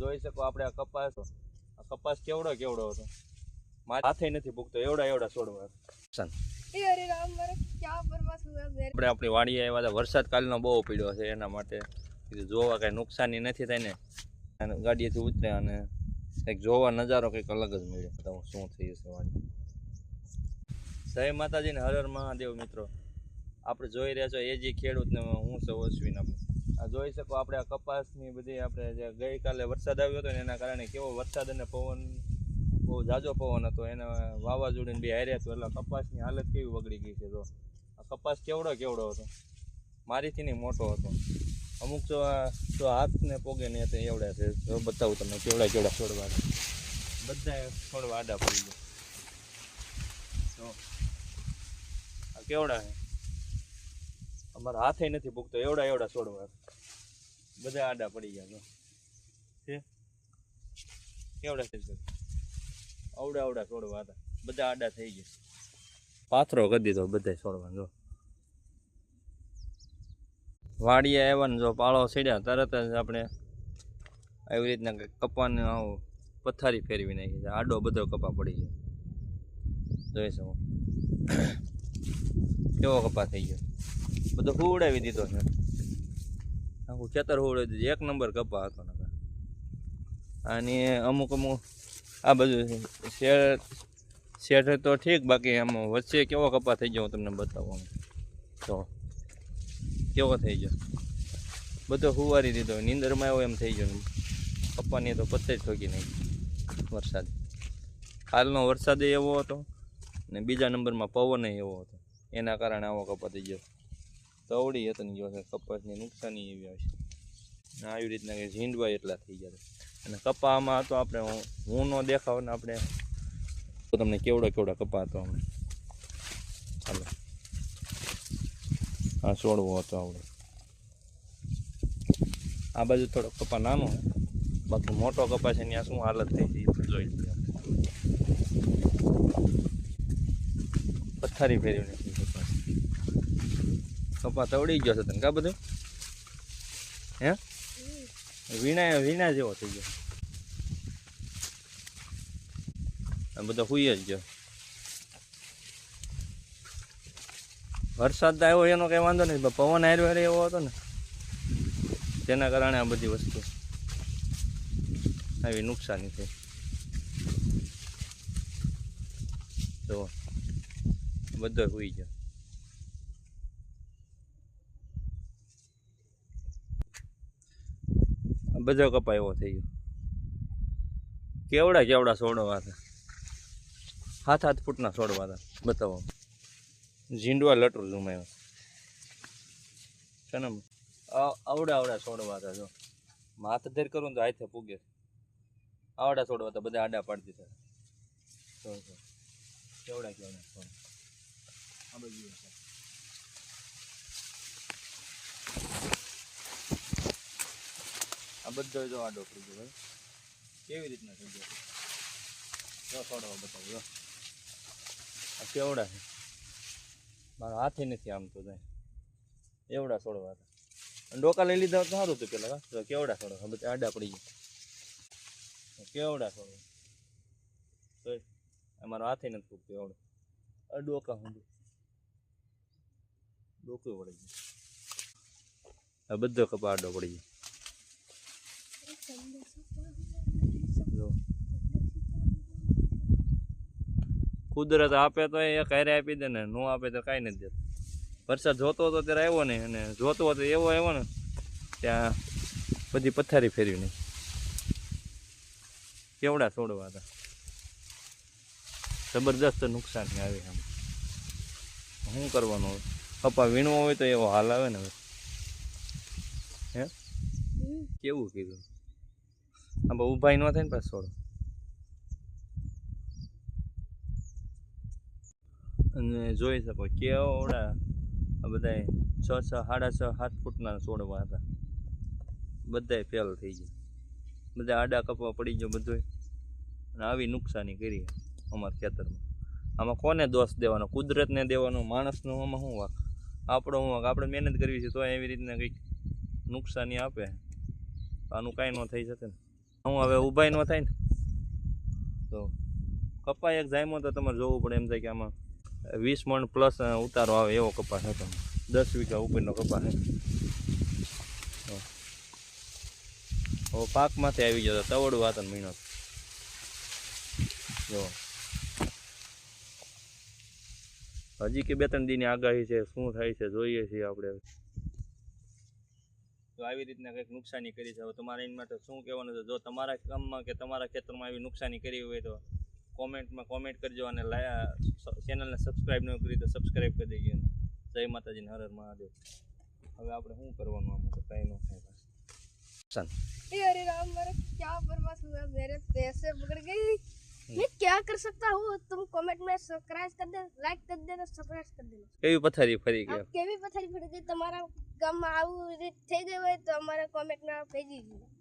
જોઈ શકો આપણે આ કપાસ આ કપાસ કેવડો કેવડો હતો? મારા હાથે નથી ભૂખતો એવડા એવડા છોડવા. આપણે આપણી વાડીએ આવ્યા હતા વરસાદ કાલનો બહુ પડ્યો છે એના માટે જોવા કાંઈ નુકસાની નથી થાય ને. ગાડીએથી ઉતરે અને કંઈક જોવા નજારો કંઈક અલગ જ મળ્યો. તો શું થયું છે વાડી જય માતાજીને હર હર મહાદેવ મિત્રો. આપણે જોઈ રહ્યા છો એ જે ખેડૂતને હું સૌ અશ્વિન આપણે આ જોઈ શકો આપણે આ કપાસની બધી આપણે જે ગઈકાલે વરસાદ આવ્યો હતો ને એના કારણે કેવો વરસાદ અને પવન, બહુ જાજો પવન હતો. એના વાવાઝોડીને બી હાર્યા હતું એટલે કપાસની હાલત કેવી બગડી ગઈ છે જો. આ કપાસ કેવડો કેવડો હતો? મારીથી નહીં, મોટો હતો. અમુક જો આ, જો હાથને પોગે ને તો એવડા છે. જો બતાવું તમને કેવડા કેવડા છોડવા. બધા છોડવા આડા પડી ગયા. જો. આ કેવડા છે? અમારા હાથે નથી પૂગતો એવડા એવડા છોડવા. બધા આડા પડી ગયા છે કેવડા છે અવડા અવડા છોડવા હતા. બધા આડા થઈ ગયા. પાથરો કરી દીધો બધા છોડવા જો. વાડીએ આવ્યા ને જો પાળો સીડ્યા, તરત જ આપણે આવી રીતના કપાને આવું પથારી ફેરવી નાખી છે. આડો બધો કપા પડી ગયો. જોઈ શકો. કેવો કપા થઈ ગયો. બધો હુવડાવી દીધો છે. આખું ખેતર હુવડાવી દીધું. એક નંબર કપા હતો નકર અને અમુક અમુક આ બધું શેર શેઠ તો ઠીક, બાકી આમાં વચ્ચે કેવો કપા થઈ ગયો હું તમને બતાવું તો કેવો થઈ ગયો. બધો હુવારી દીધો. નીંદરમાં એવો એમ થઈ ગયો કપાની તો પત્તે જ ઠોકી નાખી વરસાદ. હાલનો વરસાદ એવો હતો ને બીજા નંબરમાં પવન એવો હતો. એના કારણે આવો કપા થઈ ગયો. તવડી હતી ગયો છે, કપાસની નુકસાની એવી આવશે આવી રીતના કે ઝીંડવાય એટલા થઈ ગયા. અને કપામાં તો આપણે હું- નો દેખાવ ને આપણે તો તમને કેવડો કેવડો કપા હતો અમને ચાલો હા છોડવો હતો આવડે. આ બાજુ થોડો કપા નાનો બાકી મોટો કપા છે ત્યાં શું હાલત થઈ છે એ જોઈ લઈએ પથ્થારી ફેરવી નાખી. કપા તવડી ગયો છે તને, કા બધું? હે? વીણા વીણા જેવો થઈ ગયો. આ બધો હુઈ જ ગયો. વરસાદ આવ્યો, એનો કઈ વાંધો નહીં પવન આવ્યો હારે એવો હતો ને, તેના કારણે આ બધી વસ્તુ આવી નુકસાની થઈ. જો બધો હુઈ ગયો. બધો કપા એવો થઈ ગયો. કેવડા કેવડા છોડવા હતા. હાથ હાથ ફૂટના છોડવા હતા, બતાવો. ઝીંડવા લટરું ઝુમાયો. છે ને આવડા આવડા છોડવા હતા, જો. હાથ ધેર કરું ને તો હાથે પૂગે. આવડા છોડવા હતા, બધા આડા પાડી દીધા. કેવડા કેવડા છોડ આ બધું છે. આ બધો જો આડો પડી ગયો ભાઈ. કેવી રીતના થઈ ગયો જો છોડવા બતાવો, જો. આ કેવડા છે? મારા હાથે નથી આમ તો જાય એવડા છોડવા હતા. ડોકા લઈ લીધા તો સારું હતું પેલા કેવડા છોડવા બધા આડા પડી ગયા. કેવડા છોડવા તો અમારો હાથે નથી ફૂટતો એવડો. આ ડોકા હું ડોકું પડી ગયું. આ બધો કપા આડો પડી ગયો જો કુદરત આપે તો એ કાંઈ આપી દે ને ન આપે તો કાંઈ નથી દેતું. વરસાદ જોતો હતો ત્યારે આવ્યો ને અને જોતો હતો એવો આવ્યો ને ત્યાં બધી પથારી ફેરવી નહીં કેવડા છોડવા હતા. જબરદસ્ત નુકસાન આવે આમ. શું કરવાનું હોય પપ્પા વીણવો હોય તો એવો હાલ આવે ને હવે. હે? કેવું કીધું? આ બહુ ઊભાઈ ન થાય ને પાછું છોડો અને જોઈ શકો કેવડા આ બધા છ છ, સાડા છ, સાત ફૂટના છોડવા હતા. બધાય ફેલ થઈ ગયા. બધા આડા કપવા પડી ગયો બધોય. અને આવી નુકસાની કરી અમારા ખેતરમાં. આમાં કોને દોષ દેવાનો? કુદરતને દેવાનો? માણસનો? આમાં શું વાંક? આપણો હું વાંક? આપણે મહેનત કરવી છે તો એવી રીતના કંઈક નુકસાની આપે. આનું કાંઈ ન થઈ શકે ને. હું હવે ઊભાઈ ન થાય ને. તો કપા એક જાયમો તો તમારે જોવું પડે એમ થાય કે આમાં વીસ મણ પ્લસ ઉતારો આવે એવો કપાસ હતો. દસ વીઘા ઉપરનો કપાસ હવે પાકમાંથી આવી જતો તવડું વાતન મહિનો જો. હજી કે બે ત્રણ દિનની આગાહી છે, શું થાય છે જોઈએ છીએ આપણે તો આવી રીતના કંઈક નુકસાની કરી છે. હવે તમારે એની માટે શું કહેવાનું છે? જો તમારા કામમાં કે તમારા ખેતરમાં આવી નુકસાની કરી હોય તો કોમેન્ટમાં કોમેન્ટ કરજો અને ચેનલને સબસ્ક્રાઈબ ન કરી તો સબસ્ક્રાઈબ કરી દેજો જય માતાજી હર હર મહાદેવ હવે આપણે શું કરવાનું આમાં તો કાંઈ ન થાય નુકસાન ए अरे राम मेरा क्या बर्बाद हुआ मेरे पैसे पकड़ गई मैं क्या कर सकता हूँ तुम कमेंट में सब्सक्राइब कर दे लाइक कर देना सब्सक्राइब कर देना કેવી પથારી ફરી आप ગયા કેવી પથારી પડી ગઈ તમારા ગામમાં આવું રીત થઈ ગયું હોય તો અમારા કોમેન્ટમાં ભેજી દીધું